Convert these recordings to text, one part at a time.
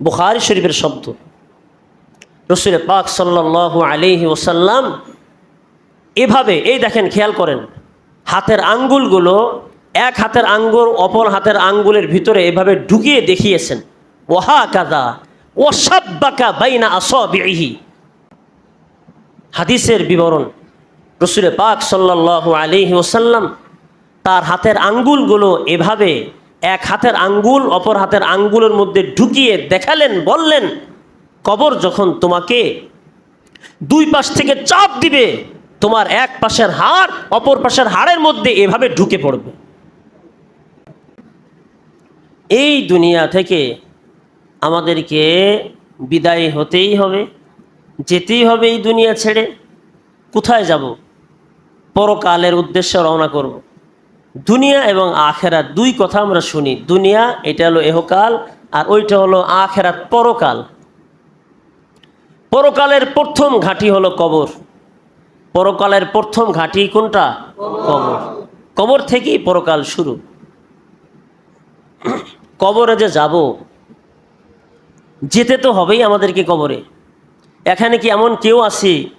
বুখারি শরীফের শব্দ। রসুল পাক সাল্লাল্লাহু আলাইহি ওসাল্লাম এভাবে, এই দেখেন, খেয়াল করেন, হাতের আঙ্গুলগুলো এক হাতের আঙ্গুল, অপর হাতের আঙ্গুলের ভিতরে এভাবে ঢুকিয়ে দেখিয়েছেন। ওহা কাদা ওসাব্বাকা বাইনা আসবিহি হাদিসের বিবরণ রসুলে পাক সাল্লাল্লাহু আলাইহি ওসাল্লাম তার হাতের আঙ্গুলগুলো এভাবে এক হাতের আঙ্গুল, অপর হাতের আঙ্গুলের মধ্যে ঢুকিয়ে দেখালেন, বললেন, কবর যখন তোমাকে দুই পাশ থেকে চাপ দিবে, তোমার এক পাশের হাড়, অপর পাশের হাড়ের মধ্যে এভাবে ঢুকে পড়বে। এই দুনিয়া থেকে আমাদেরকে বিদায় হতেই হবে, যেতেই হবে এই দুনিয়া ছেড়ে। কোথায় যাব? পরকালের উদ্দেশ্যে রওনা করব। দুনিয়া এবং আখেরাত দুই কথা আমরা শুনি। দুনিয়া, এটা হলো এহকাল, আর ওইটা হলো আখেরাত পরকাল। পরকালের প্রথম ঘাঁটি হলো কবর। পরকালের প্রথম ঘাঁটি কোনটা? কবর। কবর থেকেই পরকাল শুরু। কবরে যে যাব, যেতে তো হবেই আমাদেরকে কবরে। এখানে কি এমন কেউ আছি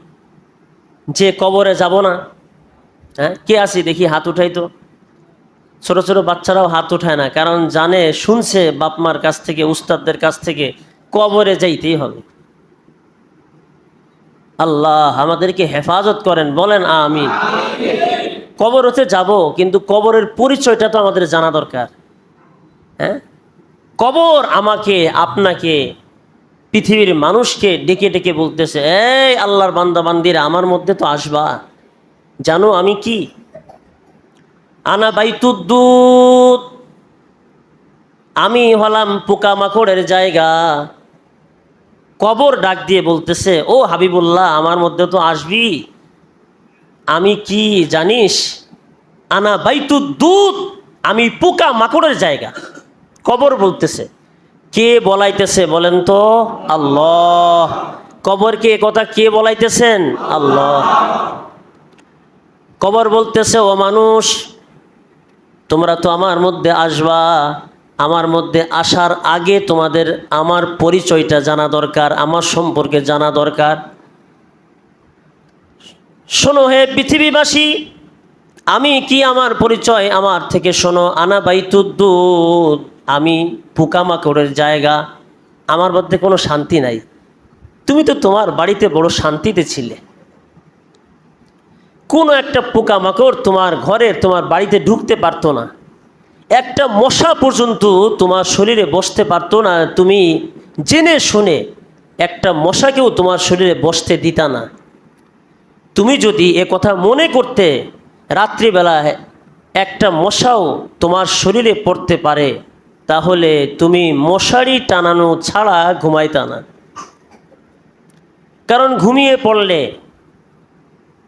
যে কবরে যাব না? হ্যাঁ কে আছি? দেখি হাত উঠাই তো। ছোট ছোট বাচ্চারাও হাত উঠায় না, কারণ জানে, শুনছে বাপমার কাছ থেকে, উস্তাদদের কাছ থেকে কবরে যাইতেই হবে। আল্লাহ আমাদেরকে হেফাজত করেন, বলেন আমি কবর হতে যাব, কিন্তু কবরের পরিচয়টা তো আমাদের জানা দরকার। হ্যাঁ? কবর আমাকে, আপনাকে, পৃথিবীর মানুষকে ডেকে ডেকে বলতেছে, এই আল্লাহর বান্দা বান্দিরা আমার মধ্যে তো আসবা। জানো আমি কি? আনা বাইতুদ্দুত আমি হলাম পোকামাকড়ের জায়গা। কবর ডাক দিয়ে বলতেছে, ও হাবিবুল্লাহ, আমার মধ্যে তো আসবি। আমি কি জানিস? আনা বাইতুদ্দুত আমি পোকা মাকড়ের জায়গা। কবর বলতেছে, কে বলাইতেছে বলেন তো? আল্লাহ। কবরকে কথা কে বলাইতেছেন? আল্লাহ। কবর বলতেছে, ও মানুষ তোমরা তো আমার মধ্যে আসবা। আমার মধ্যে আসার আগে তোমাদের আমার পরিচয়টা জানা দরকার, আমার সম্পর্কে জানা দরকার। শোনো হে পৃথিবীবাসী, আমি কি আমার পরিচয় আমার থেকে শোনো? আনা বাইতুদ্দুদ, আমি পোকামাকড়ের জায়গা। আমার মধ্যে কোনো শান্তি নাই। তুমি তো তোমার বাড়িতে বড় শান্তিতে ছিলে। কোনো একটা পোকামাকড় তোমার ঘরের, তোমার বাড়িতে ঢুকতে পারতো না। একটা মশা পর্যন্ত তোমার শরীরে বসতে পারতো না। তুমি জেনে শুনে একটা মশাকেও তোমার শরীরে বসতে দিতা না। তুমি যদি এ কথা মনে করতে রাত্রিবেলায় একটা মশাও তোমার শরীরে পড়তে পারে, তাহলে তুমি মশারি টানানো ছাড়া ঘুমাইতা না। কারণ ঘুমিয়ে পড়লে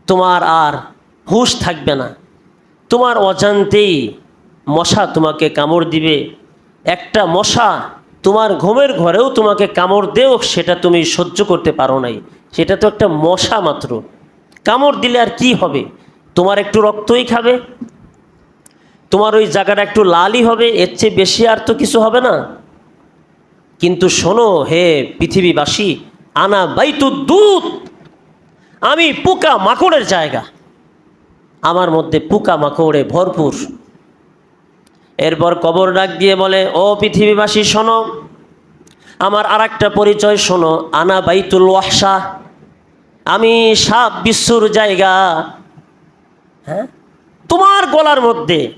তোমার আর হুঁশ থাকবে না। তোমার অজান্তেই মশা তোমাকে কামড় দিবে। একটা মশা তোমার ঘুমের ঘরেও তোমাকে কামড় দেও সেটা তুমি সহ্য করতে পারো নাই। সেটা তো একটা মশা মাত্র। কামড় দিলে আর কি হবে? তোমার একটু রক্তই খাবে। তোমার ওই জায়গাটা একটু লালই হবে, এর চেয়ে বেশি আর তো কিছু হবে না। কিন্তু শোনো, হে পৃথিবীবাসী, আনা বাইতু দুধ আমি পোকা মাকড়ের জায়গা। আমার মধ্যে পোকা মাকড়ে ভরপুর। এরপর কবর ডাক দিয়ে বলে, ও পৃথিবীবাসী, শোনো। আমার আর একটা পরিচয় শোনো। আনা বাইতুল ওয়াহসা আমি সাপ বিশ্বর জায়গা। হ্যাঁ? তোমার গলার মধ্যে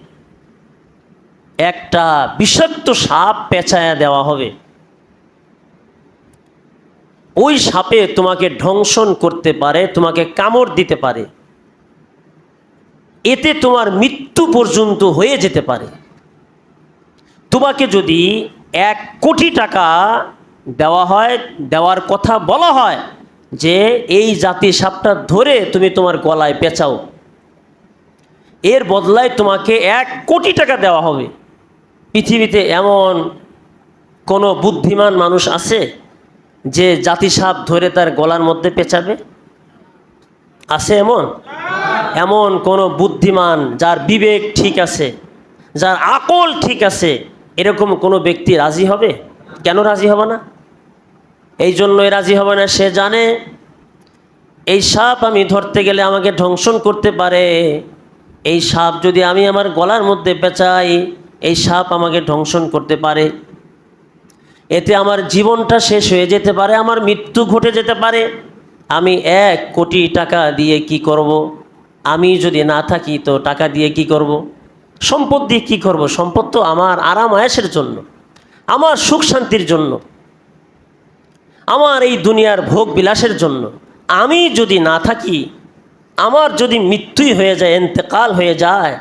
একটা বিষাক্ত সাপ পেঁচায়া দেওয়া হবে। ওই সাপে তোমাকে ধ্বংসন করতে পারে, তোমাকে কামড় দিতে পারে। এতে তোমার মৃত্যু পর্যন্ত হয়ে যেতে পারে। তোমাকে যদি এক কোটি টাকা দেওয়া হয়, দেওয়ার কথা বলা হয় যে, এই জাতি সাপটা ধরে তুমি তোমার গলায় পেঁচাও। এর বদলায় তোমাকে এক কোটি টাকা দেওয়া হবে। পৃথিবীতে এমন কোনো বুদ্ধিমান মানুষ আছে? যে জাতি সাপ ধরে তার গলার মধ্যে পেঁচাবে? আছে এমন? এমন কোনো বুদ্ধিমান যার বিবেক ঠিক আছে, যার আকল ঠিক আছে, এরকম কোনো ব্যক্তি রাজি হবে? কেন রাজি হবে না? এই জন্যই রাজি হবে না, সে জানে, এই সাপ আমি ধরতে গেলে আমাকে ধ্বংসন করতে পারে। এই সাপ যদি আমি আমার গলার মধ্যে পেঁচাই, এই সাপ আমাকে ধ্বংসন করতে পারে। এতে আমার জীবনটা শেষ হয়ে যেতে পারে, আমার মৃত্যু ঘটে যেতে পারে আমি এক কোটি টাকা দিয়ে কি করব। আমি যদি না থাকি তো টাকা দিয়ে কি করব। সম্পদ দিয়ে কী করব সম্পদ তো আমার আরাম আয়াসের জন্য, আমার সুখ শান্তির জন্য, আমার এই দুনিয়ার ভোগ বিলাসের জন্য আমি যদি না থাকি, আমার যদি মৃত্যুই হয়ে যায়, এন্তেকাল হয়ে যায়,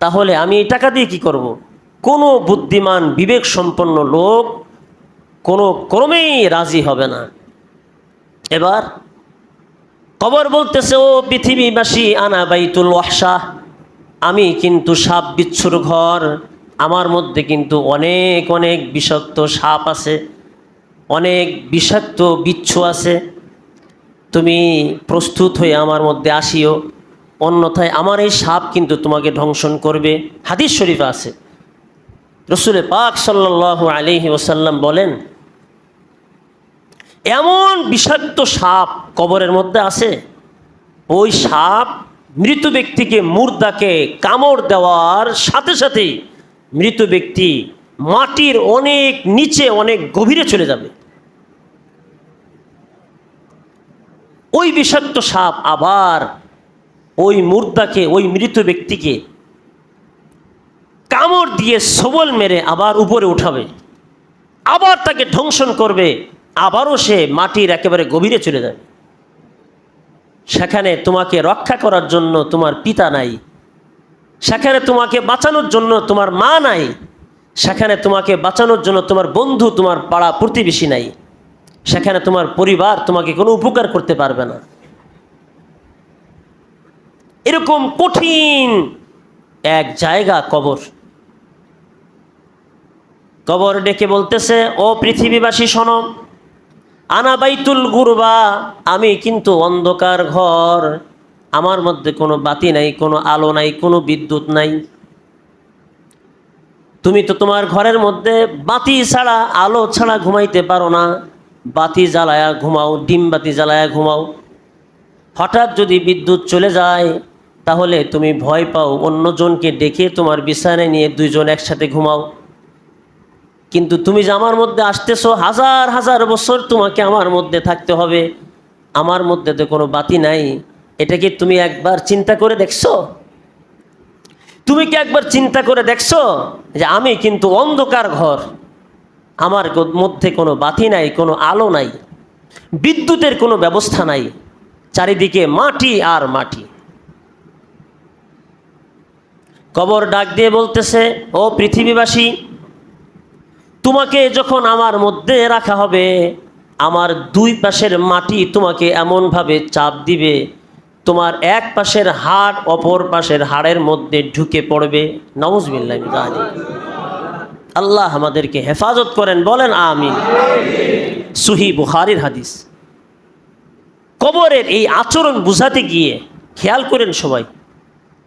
তাহলে আমি এই টাকা দিয়ে কি করব। কোনো বুদ্ধিমান বিবেক সম্পন্ন লোক কোনো ক্রমেই রাজি হবে না। এবার কবর বলতেছে, ও পৃথিবীবাসী, আনা বাইতুল ওয়াহশাহ আমি কিন্তু সাপ বিচ্ছুর ঘর। আমার মধ্যে কিন্তু অনেক অনেক বিষাক্ত সাপ আছে, অনেক বিষাক্ত বিচ্ছু আছে। তুমি প্রস্তুত হয়ে আমার মধ্যে আসিও। অন্যথায় আমার এই সাপ কিন্তু তোমাকে ধ্বংসন করবে। হাদিস শরীফ আছে। রসুলে পাক সাল্লাহ আলিহি ওসাল্লাম বলেন, এমন বিষাক্ত সাপ কবরের মধ্যে আছে, ওই সাপ মৃত ব্যক্তিকে মুর্দাকে কামড় দেওয়ার সাথে সাথেই মৃত ব্যক্তি মাটির অনেক নিচে অনেক গভীরে চলে যাবে। ওই বিষাক্ত সাপ আবার ওই মুর্দাকে, ওই মৃত ব্যক্তিকে কামড় দিয়ে সবল মেরে আবার উপরে উঠাবে। আবার তাকে ধ্বংসন করবে, আবারও সে মাটির একেবারে গভীরে চলে যাবে। সেখানে তোমাকে রক্ষা করার জন্য তোমার পিতা নাই। সেখানে তোমাকে বাঁচানোর জন্য তোমার মা নাই। সেখানে তোমাকে বাঁচানোর জন্য তোমার বন্ধু, তোমার পাড়া প্রতিবেশী নাই। সেখানে তোমার পরিবার তোমাকে কোনো উপকার করতে পারবে না। এরকম কঠিন এক জায়গা কবর। কবর ডেকে বলতেছে, ও পৃথিবীবাসী, শোনো আনাবাইতুল গুরবা, আমি কিন্তু অন্ধকার ঘর। আমার মধ্যে কোনো বাতি নাই, কোনো আলো নাই, কোনো বিদ্যুৎ নাই। তুমি তো তোমার ঘরের মধ্যে বাতি ছাড়া, আলো ছাড়া ঘুমাইতে পারো না। বাতি জ্বালায়া ঘুমাও, ডিম বাতি জ্বালায়া ঘুমাও। হঠাৎ যদি বিদ্যুৎ চলে যায়, তাহলে তুমি ভয় পাও। অন্যজনকে ডেকে তোমার বিছানায় নিয়ে দুইজন একসাথে ঘুমাও। কিন্তু তুমি যে আমার মধ্যে আসতেছো, হাজার হাজার বছর তোমাকে আমার মধ্যে থাকতে হবে। আমার মধ্যে তো কোনো বাতি নাই। এটা কি তুমি একবার চিন্তা করে দেখছ? তুমি কি একবার চিন্তা করে দেখছ যে আমি কিন্তু অন্ধকার ঘর? আমার মধ্যে কোনো বাতি নাই, কোনো আলো নাই, বিদ্যুতের কোনো ব্যবস্থা নাই, চারিদিকে মাটি আর মাটি। কবর ডাক দিয়ে বলতেছে, ও পৃথিবীবাসী তোমাকে যখন আমার মধ্যে রাখা হবে, আমার দুই পাশের মাটি তোমাকে এমনভাবে চাপ দিবে, তোমার এক পাশের হাড় অপর পাশের হাড়ের মধ্যে ঢুকে পড়বে। নওয়াজবিল্লাহ আল্লাহ আমাদেরকে হেফাজত করেন, বলেন আমিন। সুহি বুখারির হাদিস। কবরের এই আচরণ বুঝাতে গিয়ে খেয়াল করেন সবাই।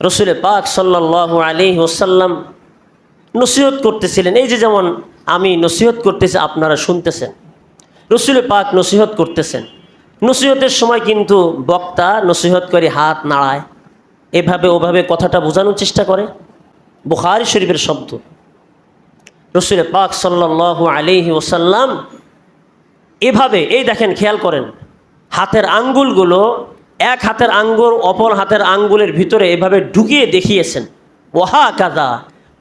রসুলে পাক সাল্লাহ আলী ওসাল্লাম নসিহত করতেছিলেন, এই যে যেমন আমি নসিহত করতেছি, আপনারা শুনতেছেন। রসুলে পাক নসিহত করতেছেন। নসিহতের সময় কিন্তু বক্তা নসিহত করে হাত নাড়ায়, এভাবে ওভাবে কথাটা বোঝানোর চেষ্টা করে। বুখারি শরীফের শব্দ। রসুলে পাক সাল্লাহ আলিহি ওসাল্লাম এভাবে, এই দেখেন, খেয়াল করেন, হাতের আঙ্গুলগুলো এক হাতের আঙ্গুল, অপর হাতের আঙ্গুলের ভিতরে এভাবে ঢুকিয়ে দেখিয়েছেন। ওহা কাদা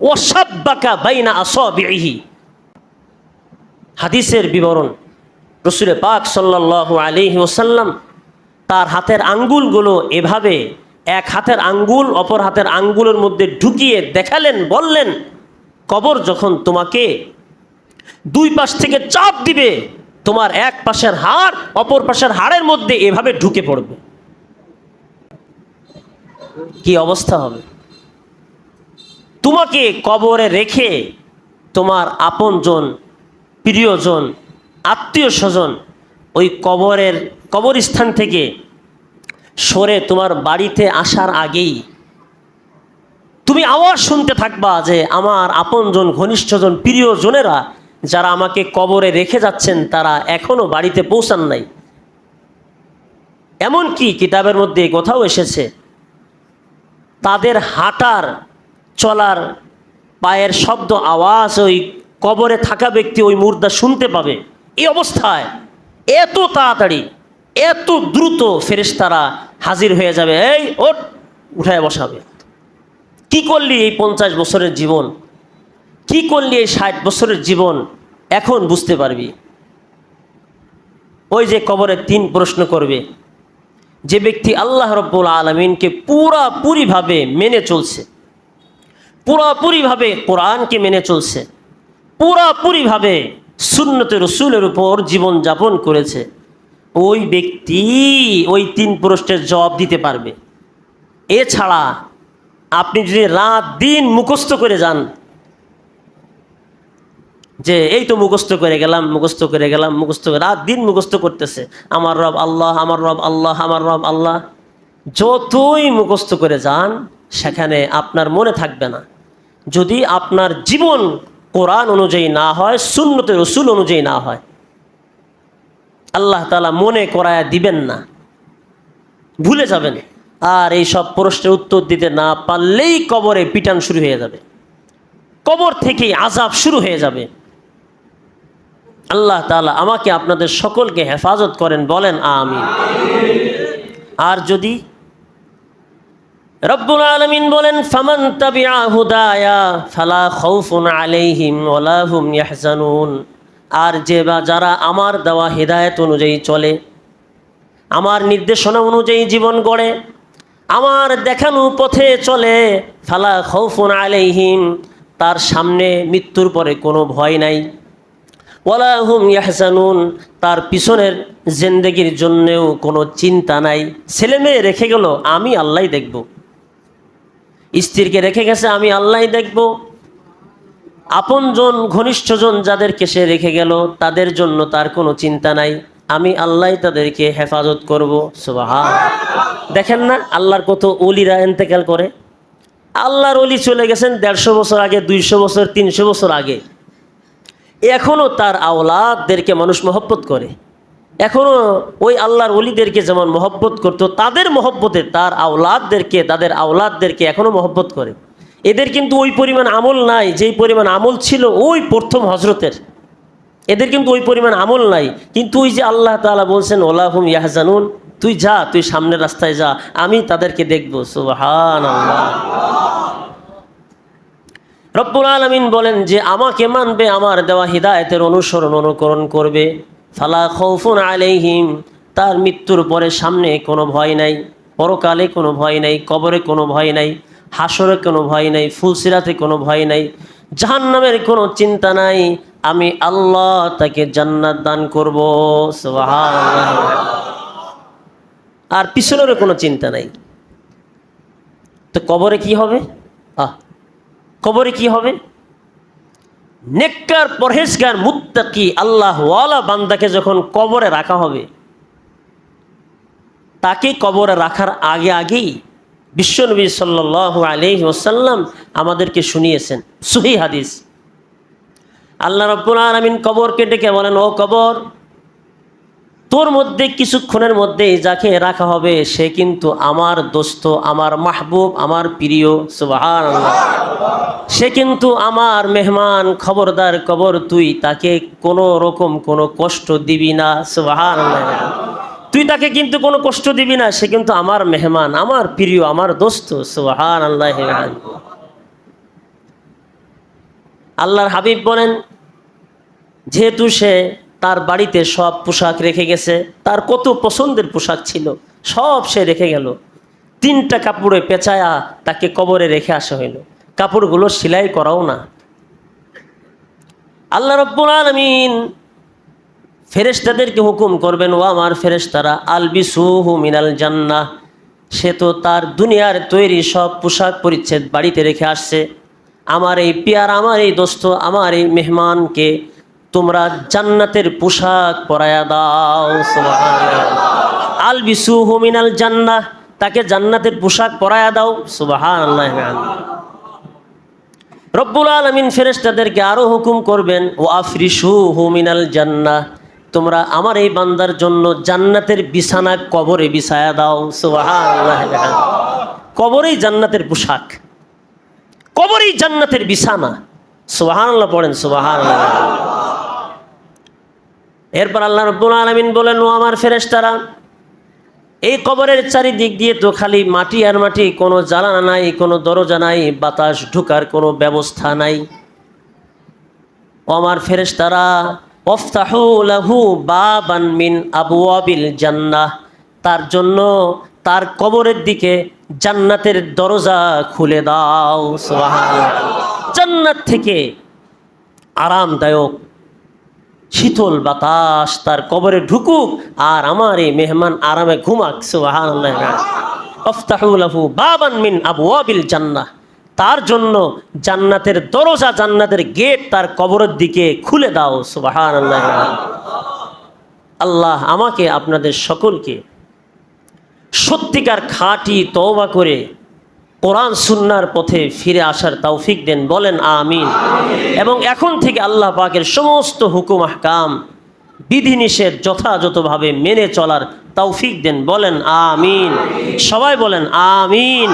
ওসাব্বাকা বাইনা আসবিহি হাদিসের বিবরণ। রসুলে পাক সাল্লাহ আলিহি ওসাল্লাম তার হাতের আঙ্গুলগুলো এভাবে এক হাতের আঙ্গুল, অপর হাতের আঙ্গুলের মধ্যে ঢুকিয়ে দেখালেন, বললেন, কবর যখন তোমাকে দুই পাশ থেকে চাপ দিবে, তোমার এক পাশের হাড়, অপর পাশের হাড়ের মধ্যে এভাবে ঢুকে পড়বে। কি অবস্থা হবে? তোমাকে কবরে রেখে তোমার আপনজন প্রিয়জন আত্মীয় স্বজন ওই কবরের কবরস্থান থেকে সরে তোমার বাড়িতে আসার আগেই তুমি আওয়াজ শুনতে থাকবা যে আমার আপনজন, ঘনিষ্ঠজন, প্রিয়জনেরা যারা আমাকে কবরে রেখে যাচ্ছেন, তারা এখনও বাড়িতে পৌঁছান নাই। এমন কি কিতাবের মধ্যে কথাও এসেছে, তাদের হাঁটার, চলার পায়ের শব্দ, আওয়াজ ওই কবরে থাকা ব্যক্তি ওই মুর্দা শুনতে পাবে। এই অবস্থায় এত তাড়াতাড়ি, এত দ্রুত ফেরেশতারা হাজির হয়ে যাবে। এই ওট উঠায় বসাবে। কি করলি এই পঞ্চাশ বছরের জীবন? কি করলি এই ষাট বছরের জীবন? এখন বুঝতে পারবি। ওই যে কবরে তিন প্রশ্ন করবে। যে ব্যক্তি আল্লাহ রব্বুল আলমিনকে পুরাপুরিভাবে মেনে চলছে, পুরাপুরিভাবে কোরআনকে মেনে চলছে পুরাপুরিভাবে সুন্নতে রসুলের উপর জীবন যাপন করেছে। ওই ব্যক্তি ওই তিন প্রশ্নের জবাব দিতে পারবে। এছাড়া আপনি যদি রাত দিন মুখস্থ করে যান, যে এই তো মুখস্থ করে গেলাম, মুখস্থ করে গেলাম, মুখস্থ করে রাত দিন মুখস্থ করতেছে, আমার রব আল্লাহ, আমার রব আল্লাহ, আমার রব আল্লাহ, যতই মুখস্থ করে যান, সেখানে আপনার মনে থাকবে না। যদি আপনার জীবন কোরআন অনুযায়ী না হয় শূন্যতে রসুল অনুযায়ী না হয়। আল্লাহ তালা মনে করায় দিবেন না। ভুলে যাবেন। আর এই সব প্রশ্নের উত্তর দিতে না পারলেই কবরে পিটান শুরু হয়ে যাবে। কবর থেকেই আজাব শুরু হয়ে যাবে। আল্লাহ তালা আমাকে আপনাদের সকলকে হেফাজত করেন, বলেন আমি আর যদি রব্বুল আলমিন বলেন, ফামান তাবিআ ফালা খাউফুন আলাইহিম ওয়ালা ইয়াহজানুন। আর যে বা যারা আমার দেওয়া হেদায়েত অনুযায়ী চলে, আমার নির্দেশনা অনুযায়ী জীবন গড়ে, আমার দেখানো পথে চলে, ফালা খৌফুন আলাইহিম, তার সামনে মৃত্যুর পরে কোনো ভয় নাই। ওয়ালা হুম ইয়াহসানুন তার পিছনের জেন্দেগির জন্যেও কোনো চিন্তা নাই। ছেলে মেয়ে রেখে গেল, আমি আল্লাহ দেখব। স্ত্রীকে রেখে গেছে, আমি আল্লাহ দেখব। আপনজন, ঘনিষ্ঠজন যাদেরকে সে রেখে গেল, তাদের জন্য তার কোনো চিন্তা নাই। আমি আল্লাহ তাদেরকে হেফাজত করব। সুবাহা দেখেন না, আল্লাহর কত অলিরা এন্তেকাল করে। আল্লাহর অলি চলে গেছেন দেড়শো বছর আগে, দুইশো বছর, তিনশো বছর আগে। এখনও তার আওলাদদেরকে মানুষ মহব্বত করে। এখনও ওই আল্লাহর অলিদেরকে যেমন মহব্বত করতো, তাদের মহব্বতে, তার আওলাদদেরকে, তাদের আওলাদদেরকে এখনও মহব্বত করে। এদের কিন্তু ওই পরিমাণ আমল নাই, যেই পরিমাণ আমল ছিল ওই প্রথম হজরতের এদের কিন্তু ওই পরিমাণ আমল নাই। কিন্তু ওই যে আল্লাহ তাআলা বলছেন ওলাহুম ইয়াহজানুন তুই যা, তুই সামনের রাস্তায় যা, আমি তাদেরকে দেখব সুবহান রব্বুল আলমিন বলেন যে, আমাকে মানবে, আমার দেওয়া হিদায়তের অনুসরণ, অনুকরণ করবে। ফালা খৌফুন আলাইহিম, তার মৃত্যুর পরে সামনে কোনো ভয় নাই, পরকালে কোনো ভয় নাই, কবরে কোনো ভয় নাই, হাসরে কোনো ভয় নাই, ফুলসিরাতে কোনো ভয় নাই, জাহান্নামের কোনো চিন্তা নাই, আমি আল্লাহ তাকে জান্নাত দান করব। আর পিছনেরও কোনো চিন্তা নাই। তো কবরে কি হবে? আহ, কবরে কি হবে? নেককার পরহেজগার, মুত্তাকি, আল্লাহওয়ালা বান্দাকে যখন কবরে রাখা হবে, তাকে কবরে রাখার আগে আগেই বিশ্বনবী সাল্লাহ আলহি ওসাল্লাম আমাদেরকে শুনিয়েছেন। সুহি হাদিস। আল্লাহ রব্বুল আলমিন কবরকে ডেকে বলেন, ও কবর তোর মধ্যে কিছুক্ষণের মধ্যেই যাকে রাখা হবে, সে কিন্তু আমার দোস্ত, আমার মাহবুব, আমার প্রিয় সুবাহান সে কিন্তু আমার মেহমান, খবরদার কবর, তুই তাকে কোনো রকম কোনো কষ্ট দিবি না সুবাহান তুই তাকে কিন্তু কোনো কষ্ট দিবি না, সে কিন্তু আমার মেহমান, আমার প্রিয়, আমার দোস্ত সুবাহান আল্লাহ আল্লাহর হাবিব বলেন, যেহেতু সে তার বাড়িতে সব পোশাক রেখে গেছে। তার কত পছন্দের পোশাক ছিল, সব সে রেখে গেল। তিনটা কাপড়ে পেঁচায়া তাকে কবরে রেখে আসা হইল। কাপড়গুলো সেলাই করাও না। আল্লাহ রব্বুল আলমিন ফেরেশতাদেরকে হুকুম করবেন, ও আমার ফেরেস্তারা ফেরেশতারা, আলবিসুহু মিনাল জান্নাহ। সে তো তার দুনিয়ার তৈরি সব পোশাক পরিচ্ছেদ বাড়িতে রেখে আসছে। আমার এই পিয়ার, আমার এই দোস্ত, আমার এই মেহমানকে তোমরা জান্নাতের পোশাক পরায়া দাও আল বিসু মিনাল জান্না তাকে জান্নাতের পোশাক পরায়া দাও সুবাহান রব্বুল আলমিন ফেরেস্তাদেরকে আরও হুকুম করবেন, ও আফরিসু হুমিনাল জান্নাহ, তোমরা আমার এই বান্দার জন্য জান্নাতের বিছানা কবরে বিছায়া দাও, সুবহানাল্লাহ। কবরেই জান্নাতের পোশাক, কবরেই জান্নাতের বিছানা, সুবহানাল্লাহ পড়েন, সুবহানাল্লাহ। এরপর আল্লাহ রব্বুল আলমিন বলেন, ও আমার ফেরেস্তারা এই কবরের চারিদিক দিয়ে তো খালি মাটি আর মাটি, কোনো জ্বালানা নাই, কোনো দরজা নাই, বাতাস ঢুকার কোনো ব্যবস্থা নাই। আমার ফেরেশতারা অফতাহু বাবান মিন আবু আবিল জান্নাহ, তার জন্য তার কবরের দিকে জান্নাতের দরজা খুলে দাও জান্নাত থেকে আরামদায়ক শীতল বাতাস তার কবরে ঢুকুক আর আমার এই মেহমান আরামে ঘুমাক বাবান মিন আবওয়াবিল জান্নাহ। তার জন্য জান্নাতের দরজা, জান্নাতের গেট তার কবরের দিকে খুলে দাও, সুবহানাল্লাহ। আল্লাহ আমাকে, আপনাদের সকলকে সত্যিকার খাঁটি তওবা করে কোরআন সুন্নার পথে ফিরে আসার তৌফিক দেন, বলেন আমিন। এবং এখন থেকে আল্লাহ পাকের সমস্ত হুকুম, আহকাম, বিধিনিষেধ যথাযথভাবে মেনে চলার তৌফিক দেন, বলেন আমিন। সবাই বলেন আমিন।